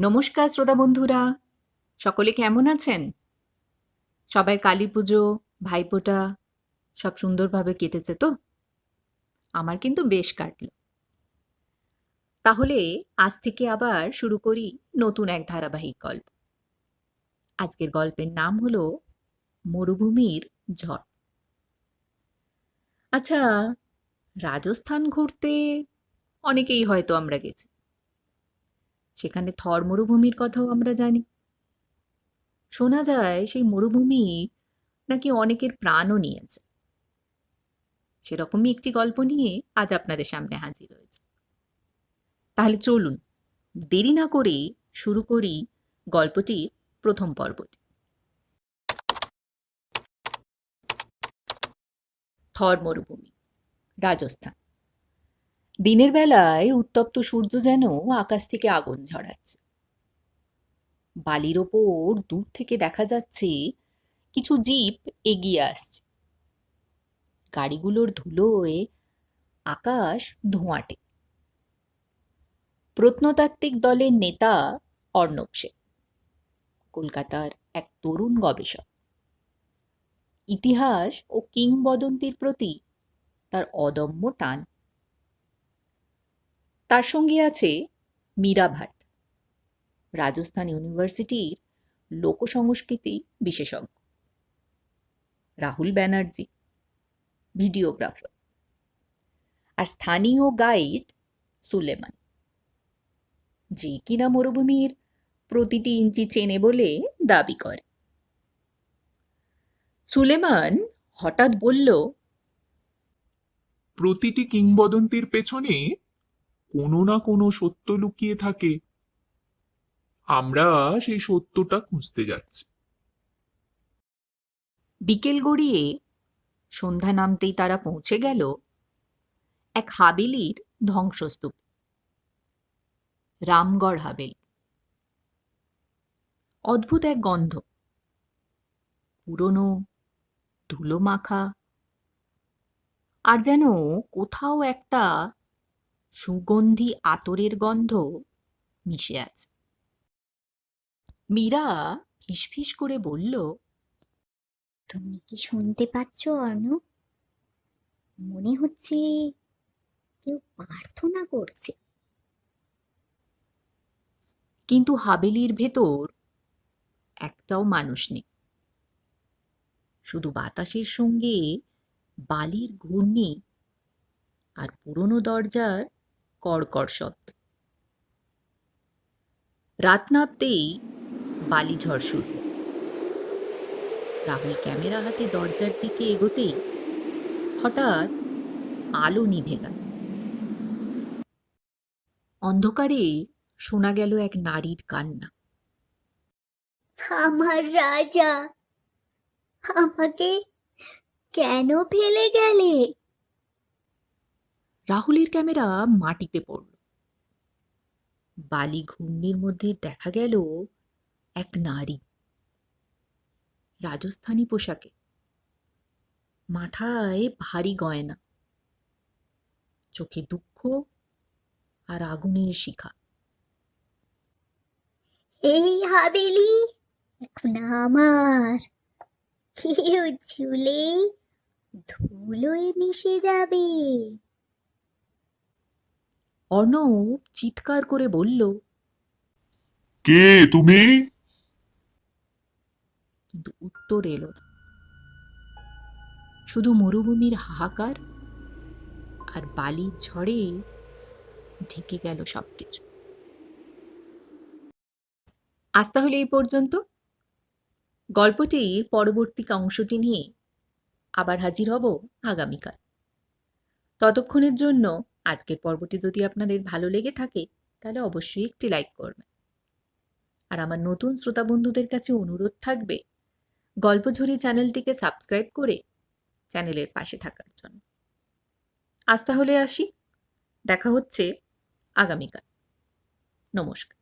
নমস্কার, শ্রোতা বন্ধুরা। সকলে কেমন আছেন? সবার কালী পুজো, ভাইফোঁটা, সব সুন্দরভাবে কেটেছে তো? আমার কিন্তু বেশ কাটলো। তাহলে আজ থেকে আবার শুরু করি নতুন এক ধারাবাহিক গল্প। আজকের গল্পের নাম হলো মরুভূমির ঝড়। আচ্ছা রাজস্থান ঘুরতে অনেকেই হয়তো আমরা গেছি। সেখানে থর মরুভূমির কথাও আমরা জানি। শোনা যায় সেই মরুভূমি নাকি অনেকের প্রাণও নিয়েছে। সেরকমই একটি গল্প নিয়ে আজ আপনাদের সামনে হাজির হয়েছে। তাহলে চলুন, দেরি না করে শুরু করি গল্পটির প্রথম পর্বটি। থর মরুভূমি, রাজস্থান। দিনের বেলায় উত্তপ্ত সূর্য যেন আকাশ থেকে আগুন ঝরাচ্ছে। বালির ওপর দূর থেকে দেখা যাচ্ছে কিছু জিপ এগিয়ে আসছে। গাড়িগুলোর ধুলোয় আকাশ ধোঁয়াটে। প্রত্নতাত্ত্বিক দলের নেতা অর্ণব সেন, কলকাতার এক তরুণ গবেষক। ইতিহাস ও কিংবদন্তির প্রতি তার অদম্য টান। তার সঙ্গে আছে মীরা ভাট রাজস্থান ইউনিভার্সিটির লোকসংস্কৃতি বিশেষজ্ঞ, রাহুল ব্যানার্জি, ভিডিওগ্রাফার আর স্থানীয় গাইড সুলেমান, যে কিনা মরুভূমির প্রতিটি ইঞ্চি চেনে বলে দাবি করে। সুলেমান হঠাৎ বলল, প্রতিটি কিংবদন্তির পেছনে কোনো না কোনো সত্য লুকিয়ে থাকে। আমরা সেই সত্যটা খুঁজতে যাচ্ছি। বিকেল গড়িয়ে সন্ধ্যা নামতেই তারা পৌঁছে গেল এক হাবেলির ধ্বংসস্তূপ। রামগড় হাবেলি। অদ্ভুত এক গন্ধ। পুরনো ধুলো মাখা আর যেন কোথাও একটা সুগন্ধি আতরের গন্ধ মিশে আছে। মীরা ফিসফিস করে বলল তুমি কি শুনতে পাচ্ছ অর্ণব? মনে হচ্ছে কেউ প্রার্থনা করছে। কিন্তু হাবেলির ভেতর একটাও মানুষ নেই। শুধু বাতাসের সঙ্গে বালির ঘূর্ণি আর পুরনো দরজার কড়কড় শব্দ। রাত নামতেই বালি ঝড় শুরু। রাহুল ক্যামেরা হাতে দরজার দিকে এগোতেই হঠাৎ আলো নিভে গেল। অন্ধকারে শোনা গেল এক নারীর কান্না। আমার রাজা, আমাকে কেন ফেলে গেলে? রাহুলের ক্যামেরা মাটিতে পড়ল। বালি ঘূর্ণির মধ্যে দেখা গেল এক নারী। রাজস্থানী পোশাকে। মাথায় ভারী গয়না। চোখে দুঃখ আর আগুনের শিখা। এই হাবেলি, এখন আমার। কেউ ঝুলে ধুলোয় মিশে যাবে। অর্ণব চিৎকার করে বলল কে তুমি? কিন্তু উত্তর এলো না। শুধু মরুভূমির হাহাকার আর বালির ঝড়ে ঢেকে গেল সবকিছু। আজ তাহলে এই পর্যন্ত। গল্পটির পরবর্তী অংশটি নিয়ে আবার হাজির হব আগামীকাল। ততক্ষণের জন্য আজকের পর্বটি যদি আপনাদের ভালো লেগে থাকে, তাহলে অবশ্যই একটি লাইক করবেন। আর আমার নতুন শ্রোতা বন্ধুদের কাছে অনুরোধ থাকবে গল্পঝুরি চ্যানেলটিকে সাবস্ক্রাইব করে চ্যানেলের পাশে থাকার জন্য। আজ তাহলে আসি, দেখা হচ্ছে আগামীকাল। নমস্কার।